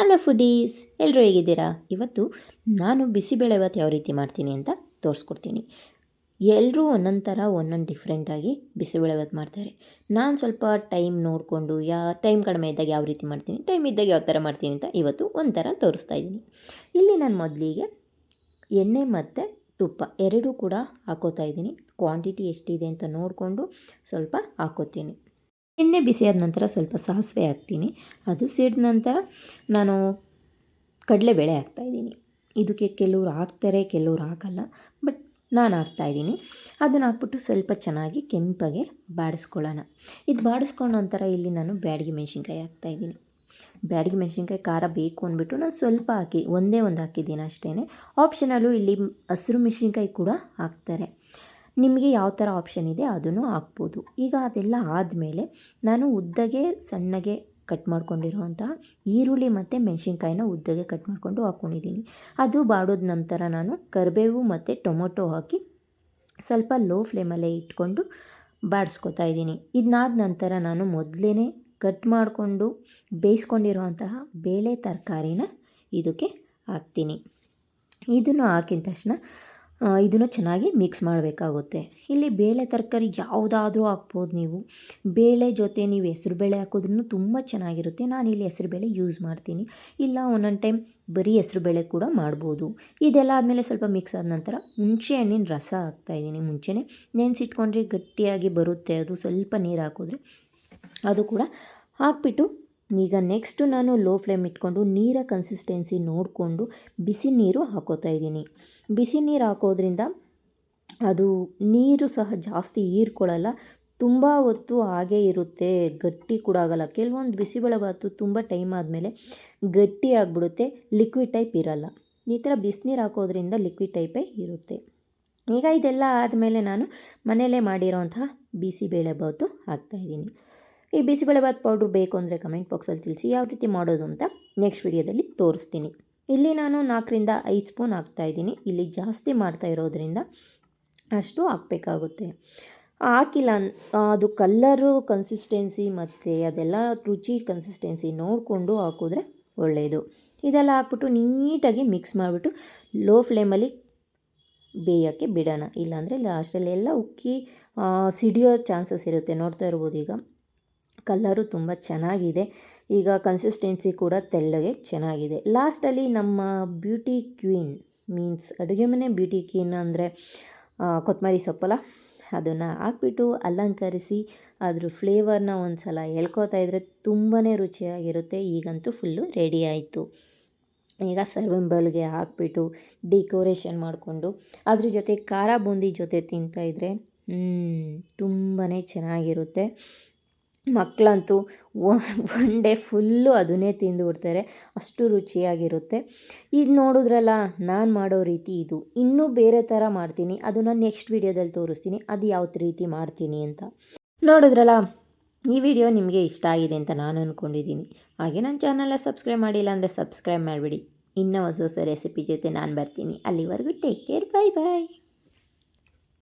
Hello foodies ಎಲ್ಲರೂ ಹೇಗಿದ್ದೀರಾ? ಇವತ್ತು ನಾನು ಬಿಸಿಬೇಳೆಭಾತ್ ಯಾವ ರೀತಿ ಮಾಡ್ತೀನಿ ಅಂತ ತೋರಿಸ್ಕೊಡ್ತೀನಿ. ಎಲ್ಲರೂ ಒಂದೊಂದು ಥರ, ಒಂದೊಂದು ಡಿಫ್ರೆಂಟಾಗಿ ಬಿಸಿಬೇಳೆಭಾತ್ ಮಾಡ್ತಾರೆ. ನಾನು ಸ್ವಲ್ಪ ಟೈಮ್ ನೋಡಿಕೊಂಡು, ಯಾ ಟೈಮ್ ಕಡಿಮೆ ಇದ್ದಾಗ ಯಾವ ರೀತಿ ಮಾಡ್ತೀನಿ ಟೈಮ್ ಇದ್ದಾಗ ಯಾವ ಥರ ಮಾಡ್ತೀನಿ ಅಂತ ಇವತ್ತು ಒಂಥರ ತೋರಿಸ್ತಾ ಇದ್ದೀನಿ. ಇಲ್ಲಿ ನಾನು ಮೊದಲಿಗೆ ಎಣ್ಣೆ ಮತ್ತು ತುಪ್ಪ ಎರಡೂ ಕೂಡ ಹಾಕೋತಾ ಇದ್ದೀನಿ. ಕ್ವಾಂಟಿಟಿ ಎಷ್ಟಿದೆ ಅಂತ ನೋಡಿಕೊಂಡು ಸ್ವಲ್ಪ ಹಾಕೋತೀನಿ. ಎಣ್ಣೆ ಬಿಸಿಯಾದ ನಂತರ ಸ್ವಲ್ಪ ಸಾಸಿವೆ ಹಾಕ್ತೀನಿ. ಅದು ಸಿಡಿದ ನಂತರ ನಾನು ಕಡಲೆಬೇಳೆ ಹಾಕ್ತಾಯಿದ್ದೀನಿ ಇದಕ್ಕೆ ಕೆಲವ್ರು ಹಾಕ್ತಾರೆ, ಕೆಲವ್ರು ಹಾಕಲ್ಲ, ಬಟ್ ನಾನು ಹಾಕ್ತಾಯಿದ್ದೀನಿ ಅದನ್ನು ಹಾಕ್ಬಿಟ್ಟು ಸ್ವಲ್ಪ ಚೆನ್ನಾಗಿ ಕೆಂಪಗೆ ಬಾಡಿಸ್ಕೊಳ್ಳೋಣ. ಇದು ಬಾಡಿಸ್ಕೊಂಡ ನಂತರ ಇಲ್ಲಿ ನಾನು ಬ್ಯಾಡಗಿ ಮೆಣಸಿನ್ಕಾಯಿ ಹಾಕ್ತಾಯಿದ್ದೀನಿ ಬ್ಯಾಡಿಗೆ ಮೆಣಸಿನ್ಕಾಯಿ ಖಾರ ಬೇಕು ಅಂದ್ಬಿಟ್ಟು ನಾನು ಸ್ವಲ್ಪ ಹಾಕಿ, ಒಂದೇ ಒಂದು ಹಾಕಿದ್ದೀನಿ ಅಷ್ಟೇ ಆಪ್ಷನಲ್ಲೂ ಇಲ್ಲಿ ಹಸಿರು ಮೆಣಸಿನ್ಕಾಯಿ ಕೂಡ ಹಾಕ್ತಾರೆ. ನಿಮಗೆ ಯಾವ ಥರ ಆಪ್ಷನ್ ಇದೆ ಅದನ್ನು ಹಾಕ್ಬೋದು. ಈಗ ಅದೆಲ್ಲ ಆದಮೇಲೆ ನಾನು ಉದ್ದಗೆ ಸಣ್ಣಗೆ ಕಟ್ ಮಾಡ್ಕೊಂಡಿರುವಂತಹ ಈರುಳ್ಳಿ ಮತ್ತು ಮೆಣಸಿನ್ಕಾಯಿನ ಉದ್ದಗೆ ಕಟ್ ಮಾಡಿಕೊಂಡು ಹಾಕ್ಕೊಂಡಿದ್ದೀನಿ ಅದು ಬಾಡೋದ ನಂತರ ನಾನು ಕರಿಬೇವು ಮತ್ತು ಟೊಮೊಟೊ ಹಾಕಿ ಸ್ವಲ್ಪ ಲೋ ಫ್ಲೇಮಲ್ಲೇ ಇಟ್ಕೊಂಡು ಬಾಡಿಸ್ಕೊತಾ ಇದ್ದೀನಿ. ಇದನ್ನಾದ ನಂತರ ನಾನು ಮೊದಲೇ ಕಟ್ ಮಾಡಿಕೊಂಡು ಬೇಯಿಸ್ಕೊಂಡಿರುವಂತಹ ಬೇಳೆ ತರಕಾರಿನ ಇದಕ್ಕೆ ಹಾಕ್ತೀನಿ. ಇದನ್ನು ಹಾಕಿದ ತಕ್ಷಣ ಇದನ್ನು ಚೆನ್ನಾಗಿ ಮಿಕ್ಸ್ ಮಾಡಬೇಕಾಗುತ್ತೆ. ಇಲ್ಲಿ ಬೇಳೆ ತರಕಾರಿ ಯಾವುದಾದ್ರೂ ಹಾಕ್ಬೋದು ನೀವು. ಬೇಳೆ ಜೊತೆ ನೀವು ಹೆಸ್ರು ಬೇಳೆ ಹಾಕಿದ್ರೂ ತುಂಬ ಚೆನ್ನಾಗಿರುತ್ತೆ. ನಾನಿಲ್ಲಿ ಹೆಸ್ರು ಬೇಳೆ ಯೂಸ್ ಮಾಡ್ತೀನಿ. ಇಲ್ಲ ಒಂದೊಂದು ಟೈಮ್ ಬರೀ ಹೆಸ್ರು ಬೇಳೆ ಕೂಡ ಮಾಡ್ಬೋದು. ಇದೆಲ್ಲ ಆದಮೇಲೆ ಸ್ವಲ್ಪ ಮಿಕ್ಸ್ ಆದ ನಂತರ ಹುಣಸೆ ಹಣ್ಣಿನ ರಸ ಹಾಕ್ತಾಯಿದ್ದೀನಿ ಮುಂಚೆನೇ. ನೆನೆಸಿಟ್ಕೊಂಡ್ರೆ ಗಟ್ಟಿಯಾಗಿ ಬರುತ್ತೆ. ಅದು ಸ್ವಲ್ಪ ನೀರು ಹಾಕಿದ್ರೆ ಅದು ಕೂಡ ಹಾಕ್ಬಿಟ್ಟು ಈಗ ನೆಕ್ಸ್ಟು ನಾನು ಲೋ ಫ್ಲೇಮ್ ಇಟ್ಕೊಂಡು ನೀರ ಕನ್ಸಿಸ್ಟೆನ್ಸಿ ನೋಡಿಕೊಂಡು ಬಿಸಿ ನೀರು ಹಾಕೋತಾ ಇದ್ದೀನಿ. ಬಿಸಿ ನೀರು ಹಾಕೋದ್ರಿಂದ ಅದು ನೀರು ಸಹ ಜಾಸ್ತಿ ಹೀರ್ಕೊಳ್ಳಲ್ಲ, ತುಂಬ ಹೊತ್ತು ಹಾಗೇ ಇರುತ್ತೆ, ಗಟ್ಟಿ ಕೂಡ ಆಗೋಲ್ಲ. ಕೆಲವೊಂದು ಬಿಸಿಬೇಳೆಬಾತು ತುಂಬ ಟೈಮ್ ಆದಮೇಲೆ ಗಟ್ಟಿ ಆಗಿಬಿಡುತ್ತೆ ಲಿಕ್ವಿಡ್ ಟೈಪ್ ಇರಲ್ಲ. ಈ ಥರ ಬಿಸಿನೀರು ಹಾಕೋದ್ರಿಂದ ಲಿಕ್ವಿಡ್ ಟೈಪೇ ಇರುತ್ತೆ. ಈಗ ಇದೆಲ್ಲ ಆದಮೇಲೆ ನಾನು ಮನೆಯಲ್ಲೇ ಮಾಡಿರೋಂತಹ ಬಿಸಿಬೇಳೆಭಾತು ಹಾಕ್ತಾಯಿದ್ದೀನಿ ಈ ಬಿಸಿಬೇಳೆಭಾತ್ ಪೌಡ್ರ್ ಬೇಕು ಅಂದರೆ ಕಮೆಂಟ್ ಬಾಕ್ಸಲ್ಲಿ ತಿಳಿಸಿ ಯಾವ ರೀತಿ ಮಾಡೋದು ಅಂತ ನೆಕ್ಸ್ಟ್ ವಿಡಿಯೋದಲ್ಲಿ ತೋರಿಸ್ತೀನಿ. ಇಲ್ಲಿ ನಾನು ನಾಲ್ಕರಿಂದ ಐದು ಸ್ಪೂನ್ ಹಾಕ್ತಾಯಿದ್ದೀನಿ ಇಲ್ಲಿ ಜಾಸ್ತಿ ಮಾಡ್ತಾ ಇರೋದ್ರಿಂದ ಅಷ್ಟು ಹಾಕಬೇಕಾಗುತ್ತೆ. ಹಾಕಿಲ್ಲ ಅದು ಕಲ್ಲರು ಕನ್ಸಿಸ್ಟೆನ್ಸಿ ಮತ್ತು ಅದೆಲ್ಲ ರುಚಿ ಕನ್ಸಿಸ್ಟೆನ್ಸಿ ನೋಡಿಕೊಂಡು ಹಾಕಿದ್ರೆ ಒಳ್ಳೆಯದು ಇದೆಲ್ಲ ಹಾಕ್ಬಿಟ್ಟು ನೀಟಾಗಿ ಮಿಕ್ಸ್ ಮಾಡಿಬಿಟ್ಟು ಲೋ ಫ್ಲೇಮಲ್ಲಿ ಬೇಯೋಕ್ಕೆ ಬಿಡೋಣ. ಇಲ್ಲಾಂದರೆ ಲಾಸ್ಟಲ್ಲಿ ಎಲ್ಲ ಉಕ್ಕಿ ಸಿಡಿಯೋ ಚಾನ್ಸಸ್ ಇರುತ್ತೆ. ನೋಡ್ತಾ ಇರ್ಬೋದು ಈಗ. ಕಲ್ಲರು ತುಂಬ ಚೆನ್ನಾಗಿದೆ. ಈಗ ಕನ್ಸಿಸ್ಟೆನ್ಸಿ ಕೂಡ ತೆಳ್ಳಗೆ ಚೆನ್ನಾಗಿದೆ. ಲಾಸ್ಟಲ್ಲಿ ನಮ್ಮ ಬ್ಯೂಟಿ ಕ್ವೀನ್ ಮೀನ್ಸ್ ಅಡುಗೆ ಮನೆ ಬ್ಯೂಟಿ ಕ್ವೀನ್ ಅಂದರೆ ಕೊತ್ತಂಬರಿ ಸೊಪ್ಪಲ್ಲ ಅದನ್ನು ಹಾಕ್ಬಿಟ್ಟು ಅಲಂಕರಿಸಿ, ಅದ್ರ ಫ್ಲೇವರ್ನ ಒಂದು ಸಲ ಹೇಳ್ಕೊತಾ ಇದ್ದರೆ ತುಂಬಾ ರುಚಿಯಾಗಿರುತ್ತೆ. ಈಗಂತೂ ಫುಲ್ಲು ರೆಡಿ ಆಯಿತು. ಈಗ ಸರ್ವಿಂಗ್ ಬೌಲ್ಗೆ ಹಾಕ್ಬಿಟ್ಟು ಡೆಕೋರೇಷನ್ ಮಾಡಿಕೊಂಡು, ಅದ್ರ ಜೊತೆ ಖಾರ ಬೂಂದಿ ಜೊತೆ ತಿಂತಾಯಿದ್ರೆ ತುಂಬಾ ಚೆನ್ನಾಗಿರುತ್ತೆ. ಮಕ್ಕಳಂತೂ ಒನ್ ಡೇ ಫುಲ್ಲು ಅದನ್ನೇ ತಿಂದು ಬಿಡ್ತಾರೆ. ಅಷ್ಟು ರುಚಿಯಾಗಿರುತ್ತೆ. ಇದು ನೋಡಿದ್ರಲ್ಲ, ನಾನು ಮಾಡೋ ರೀತಿ ಇದು. ಇನ್ನೂ ಬೇರೆ ಥರ ಮಾಡ್ತೀನಿ. ಅದನ್ನು ನೆಕ್ಸ್ಟ್ ವೀಡಿಯೋದಲ್ಲಿ ತೋರಿಸ್ತೀನಿ. ಅದು ಯಾವ ರೀತಿ ಮಾಡ್ತೀನಿ ಅಂತ. ನೋಡಿದ್ರಲ್ಲ, ಈ ವಿಡಿಯೋ ನಿಮಗೆ ಇಷ್ಟ ಆಗಿದೆ ಅಂತ ನಾನು ಅಂದ್ಕೊಂಡಿದ್ದೀನಿ ಹಾಗೆ ನನ್ನ ಚಾನಲ್ನ ಸಬ್ಸ್ಕ್ರೈಬ್ ಮಾಡಿಲ್ಲ ಅಂದರೆ ಸಬ್ಸ್ಕ್ರೈಬ್ ಮಾಡಿಬಿಡಿ. ಇನ್ನೂ ಹೊಸ ಹೊಸ ರೆಸಿಪಿ ಜೊತೆ ನಾನು ಬರ್ತೀನಿ. ಅಲ್ಲಿವರೆಗೂ ಟೇಕ್ ಕೇರ್ ಬಾಯ್ ಬಾಯ್